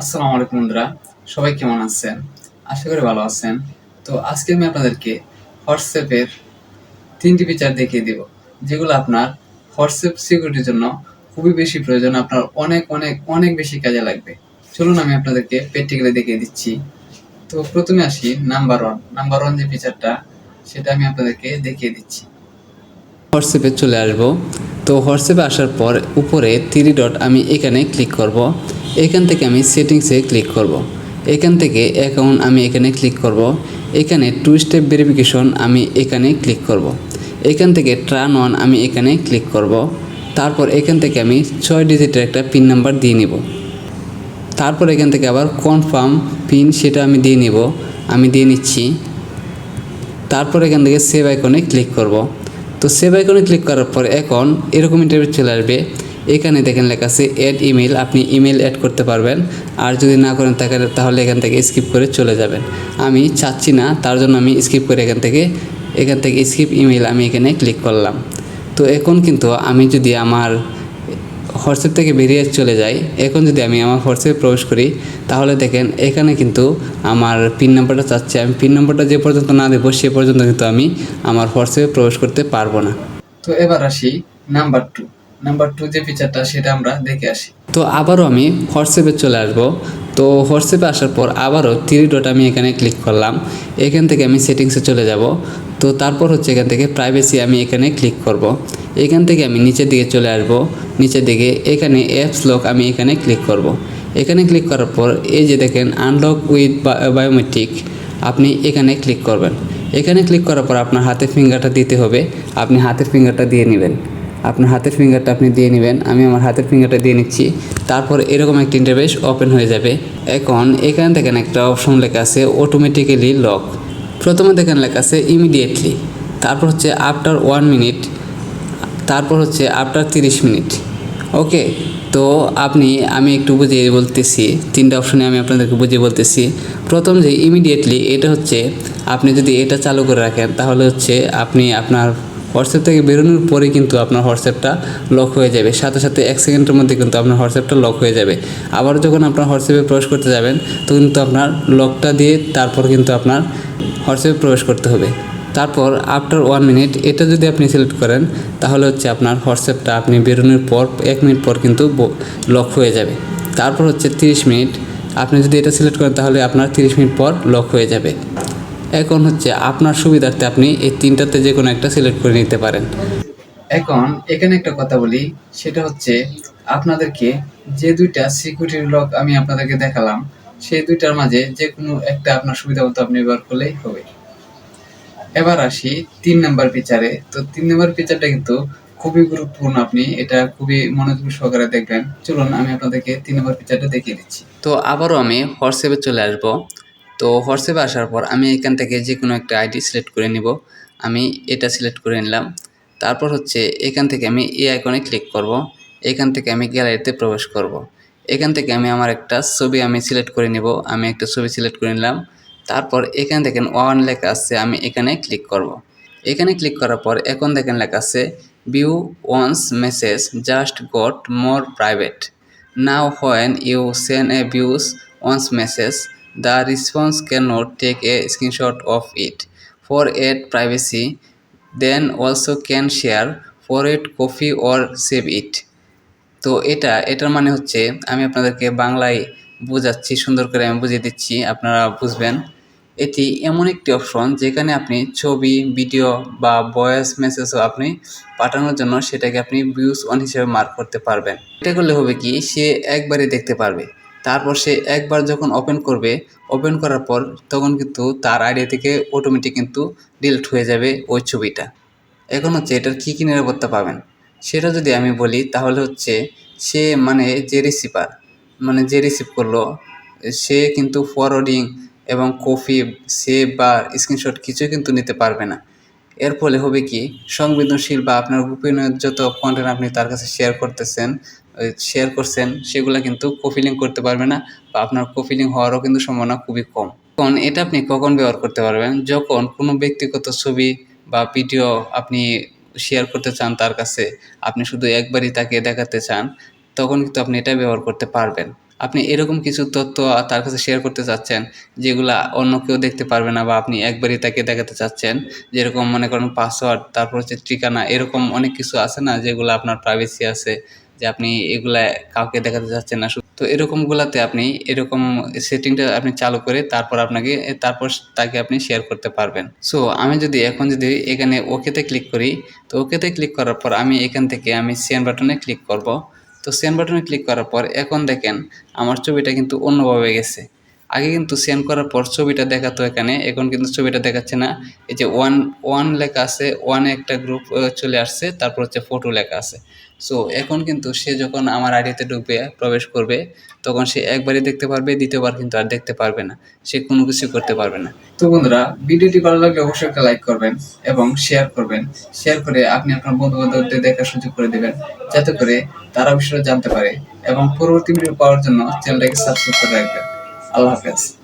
আসসালামু আলাইকুম বন্ধুরা, সবাই কেমন আছেন? আশা করি ভালো আছেন। তো আজকে আমি আপনাদেরকে হোয়াটসঅ্যাপের তিনটি ফিচার দেখিয়ে দিব, যেগুলো আপনার হোয়াটসঅ্যাপ সিকিউরিটির জন্য খুবই বেশি প্রয়োজন, আপনার অনেক অনেক অনেক বেশি কাজে লাগবে। চলুন আমি আপনাদেরকে প্র্যাকটিক্যালি দেখিয়ে দিচ্ছি। তো প্রথমে আসি নাম্বার ওয়ান নাম্বার ওয়ান যে ফিচারটা সেটা আমি আপনাদেরকে দেখিয়ে দিচ্ছি। হোয়াটসঅ্যাপে চলে আসব। তো হোয়াটসঅ্যাপে আসার পর উপরে থ্রি ডট আমি এখানে ক্লিক করব। এখান থেকে আমি সেটিংসে ক্লিক করব। এখান থেকে অ্যাকাউন্ট আমি এখানে ক্লিক করব। এখানে টু স্টেপ ভেরিফিকেশন আমি এখানে ক্লিক করব। এখান থেকে ট্রান অন আমি এখানে ক্লিক করব। তারপর এখান থেকে আমি ছয় ডিজিটের একটা পিন নাম্বার দিয়ে নিব। তারপর এখান থেকে আবার কনফার্ম পিন সেটা আমি দিয়ে নিব। আমি দিয়ে নিচ্ছি। তারপর এখান থেকে সেভ আইকনে ক্লিক করব। তো সেভ আইকনে ক্লিক করার পর এখন এরকম ইন্টারভিউ চলে আসবে। এখানে দেখেন লেখা আছে অ্যাড ইমেল আপনি ইমেল অ্যাড করতে পারবেন। আর যদি না করেন তাহলে এখান থেকে স্কিপ করে চলে যাবেন। আমি চাচ্ছি না, তার জন্য আমি স্কিপ করে এখান থেকে এখান থেকে স্কিপ ইমেল আমি এখানে ক্লিক করলাম। তো এখন কিন্তু আমি যদি আমার হোয়াটসঅ্যাপ থেকে বেরিয়ে চলে যাই, এখন যদি আমি আমার হোয়াটসঅ্যাপে প্রবেশ করি, তাহলে দেখেন এখানে কিন্তু আমার পিন নাম্বারটা চাচ্ছে। আমি পিন নাম্বারটা যে পর্যন্ত না দেবো, সে পর্যন্ত কিন্তু আমি আমার হোয়াটসঅ্যাপে প্রবেশ করতে পারব না। তো এবার আসি নাম্বার টু নাম্বার টু যে ফিচারটা সেটা আমরা দেখে আসি। তো আবারও আমি হোয়াটসঅ্যাপে চলে আসব। তো হোয়াটসঅ্যাপে আসার পর আবারও থ্রি ডট আমি এখানে ক্লিক করলাম। এখান থেকে আমি সেটিংসে চলে যাব। তো তারপর হচ্ছে এখান থেকে প্রাইভেসি আমি এখানে ক্লিক করব। এখান থেকে আমি নিচের দিকে চলে আসব। নিচের দিকে এখানে অ্যাপস লক আমি এখানে ক্লিক করব। এখানে ক্লিক করার পর এই যে দেখেন আনলক উইথ বায়োমেট্রিক আপনি এখানে ক্লিক করবেন। এখানে ক্লিক করার পর আপনার হাতের ফিঙ্গারটা দিতে হবে। আপনি হাতের ফিঙ্গারটা দিয়ে নেবেন। আপনার হাতের ফিঙ্গারটা আপনি দিয়ে নেবেন, আমি আমার হাতের ফিঙ্গারটা দিয়ে নিচ্ছি। তারপর এরকম একটা ইন্টারভেস ওপেন হয়ে যাবে। এখন এখানে দেখেন একটা অপশন লেখা আছে অটোমেটিক্যালি লক প্রথমে দেখেন লেখা আছে ইমিডিয়েটলি তারপর হচ্ছে আফটার ওয়ান মিনিট তারপর হচ্ছে আফটার তিরিশ মিনিট ওকে তো আপনি, আমি একটু বুঝিয়ে বলতেছি, তিনটা অপশনে আমি আপনাদেরকে বুঝিয়ে বলতেছি। প্রথম যে ইমিডিয়েটলি এটা হচ্ছে, আপনি যদি এটা চালু করে রাখেন, তাহলে হচ্ছে আপনি আপনার হোয়াটসঅ্যাপ থেকে বেরোনোর পরে কিন্তু আপনার হোয়াটসঅ্যাপটা লক হয়ে যাবে। সাথে সাথে এক সেকেন্ডের মধ্যে কিন্তু আপনার হোয়াটসঅ্যাপটা লক হয়ে যাবে। আবার যখন আপনার হোয়াটসঅ্যাপে প্রবেশ করতে যাবেন তো কিন্তু আপনার লকটা দিয়ে তারপর কিন্তু আপনার হোয়াটসঅ্যাপে প্রবেশ করতে হবে। তারপর আফটার ওয়ান মিনিট এটা যদি আপনি সিলেক্ট করেন, তাহলে হচ্ছে আপনার হোয়াটসঅ্যাপটা আপনি বেরোনোর পর, এক মিনিট পর কিন্তু লক হয়ে যাবে। তারপর হচ্ছে তিরিশ মিনিট, আপনি যদি এটা সিলেক্ট করেন, তাহলে আপনার তিরিশ মিনিট পর লক হয়ে যাবে। এখন হচ্ছে আপনার সুবিধার্থে আপনি এই তিনটাতে যে কোনো একটা সিলেক্ট করে নিতে পারেন। এখন এখানে একটা কথা বলি সেটা হচ্ছে আপনাদেরকে যে দুইটা সিকিউরিটি লক আমি আপনাদেরকে দেখালাম সেই দুইটার মাঝে যে কোনো একটা আপনার সুবিধা মতো আপনি ব্যবহার করলেই হবে। এবার আসি তিন নাম্বার ফিচারে তো তিন নাম্বার ফিচারটা কিন্তু খুবই গুরুত্বপূর্ণ আপনি এটা খুবই মনোযোগ সহকারে দেখবেন। চলুন আমি আপনাদেরকে তিন নাম্বার ফিচারটা দেখিয়ে দিচ্ছি। তো আবারও আমি হোয়াটসঅ্যাপে চলে আসব। তো হোয়াটসঅ্যাপে আসার পর আমি এখান থেকে যে কোনো একটা আইডি সিলেক্ট করে নিব। আমি এটা সিলেক্ট করে নিলাম। তারপর হচ্ছে এখান থেকে আমি এই আইকনে ক্লিক করব। এখান থেকে আমি গ্যালারিতে প্রবেশ করব। এখান থেকে আমি আমার একটা ছবি আমি সিলেক্ট করে নিব। আমি একটা ছবি সিলেক্ট করে নিলাম। তারপর এখানে দেখেন ওয়ান লেখা আছে আমি এখানে ক্লিক করব। এখানে ক্লিক করার পর এখন দেখেন লেখা আছে view once message just got more private now when you send a views once message, the response cannot take a screenshot of it. For aid privacy, then also can share for it copy or save it. তো এটা এটার মানে হচ্ছে আমি আপনাদেরকে বাংলায় বোঝাচ্ছি সুন্দর করে আমি বুঝিয়ে দিচ্ছি আপনারা বুঝবেন এটি এমন একটি অপশন যেখানে আপনি ছবি ভিডিও বা ভয়েস মেসেজও আপনি পাঠানোর জন্য সেটাকে আপনি ভিউজ অন হিসেবে মার্ক করতে পারবেন এটা করলে হবে কি সে একবারই দেখতে পারবে তারপর সে একবার যখন ওপেন করবে ওপেন করার পর তখন কিন্তু তার আইডিয়া থেকে অটোমেটিক কিন্তু ডিলিট হয়ে যাবে ওই ছবিটা। এখন হচ্ছে এটার কী কী নিরাপত্তা পাবেন? সেটা যদি আমি বলি, তাহলে হচ্ছে সে মানে যে রিসিভার মানে যে রিসিভ করল, সে কিন্তু ফরওয়ার্ডিং এবং কপি সেভ বা স্ক্রিনশট কিছুই কিন্তু নিতে পারবে না। এর ফলে হবে কি, সংবেদনশীল বা আপনার গোপনীয় যত কন্টেন্ট আপনি তার কাছে শেয়ার করতেছেন শেয়ার করছেন, সেগুলো কিন্তু লিঙ্ক করতে পারবে না বা আপনার লিঙ্ক হওয়ারও কিন্তু সম্ভাবনা খুবই কম। এখন এটা আপনি কখন ব্যবহার করতে পারবেন? যখন কোনো ব্যক্তিগত ছবি বা ভিডিও আপনি শেয়ার করতে চান তার কাছে, আপনি শুধু একবারই তাকে দেখাতে চান, তখন কিন্তু আপনি এটা ব্যবহার করতে পারবেন। আপনি এরকম কিছু তথ্য তার কাছে শেয়ার করতে চাচ্ছেন, যেগুলা অন্য কেউ দেখতে পারবে না বা আপনি একবারই তাকে দেখাতে চাচ্ছেন, যেরকম মনে করেন পাসওয়ার্ড তারপর হচ্ছে ঠিকানা, এরকম অনেক কিছু আছে না যেগুলো আপনার প্রাইভেসি আছে যে আপনি এগুলা কাউকে দেখাতে চাচ্ছেন না। তো এরকমগুলাতে আপনি এরকম সেটিংটা আপনি চালু করে তারপর আপনাকে, তারপর তাকে আপনি শেয়ার করতে পারবেন। সো আমি যদি এখন যদি এখানে ওকেতে ক্লিক করি, তো ওকেতে ক্লিক করার পর আমি এখান থেকে আমি সেন বাটনে ক্লিক করব। তো সেন বাটনে ক্লিক করার পর এখন দেখেন, আমার ছবিটা কিন্তু অন্যভাবে গেছে। আগে কিন্তু সেন্ড করার পর ছবিটা দেখাতো এখানে, এখন কিন্তু ছবিটা দেখাচ্ছে না। এই যে ওয়ান ওয়ান লেখা আছে ওয়ানে একটা গ্রুপ চলে আসছে, তারপর হচ্ছে ফটো লেখা আছে। সো এখন কিন্তু সে যখন আমার আইডিতে ঢুকবে, প্রবেশ করবে, তখন সে একবারই দেখতে পারবে, দ্বিতীয়বার কিন্তু আর দেখতে পারবে না। সে কোনো কিছু করতে পারবে না। তো বন্ধুরা, ভিডিওটি ভালো লাগলে অবশ্যই একটা লাইক করবেন এবং শেয়ার করবেন। শেয়ার করে আপনি আপনার বন্ধু বান্ধবদের দেখার সুযোগ করে দেবেন, যাতে করে তারা বিষয়টা জানতে পারে এবং পরবর্তী ভিডিও পাওয়ার জন্য চ্যানেলটাকে সাবস্ক্রাইব করে রাখবেন। আল্লাহ হাফেজ।